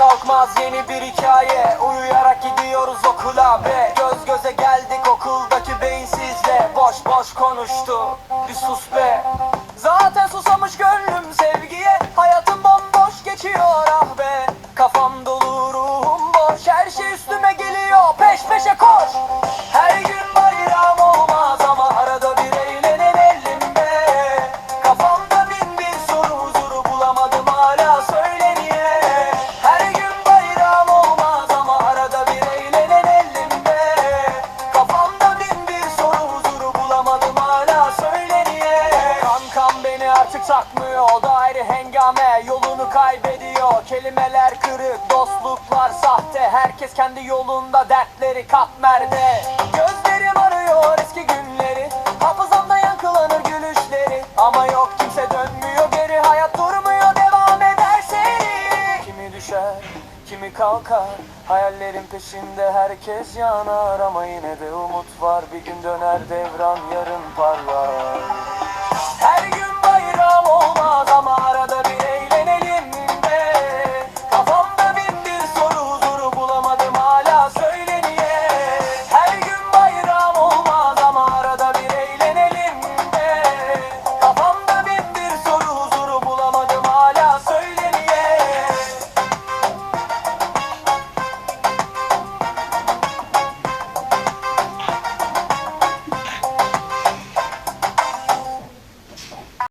Kalkmaz yeni bir hikaye. Uyuyarak gidiyoruz okula be Göz göze geldik okuldaki beyinsizle. Boş boş konuştu bir sus be geçiyor ah be Kafam Beni artık takmıyor o da ayrı hengame. Yolunu kaybediyor kelimeler kırık dostluklar sahte. Herkes kendi yolunda dertleri katmerde. Gözlerim arıyor eski günleri Hafızamda yankılanır gülüşleri. Ama yok kimse dönmüyor geri Hayat durmuyor devam eder seni Kimi düşer kimi kalkar Hayallerin peşinde herkes yanar. Ama yine de umut var Bir gün döner devran yarın parlar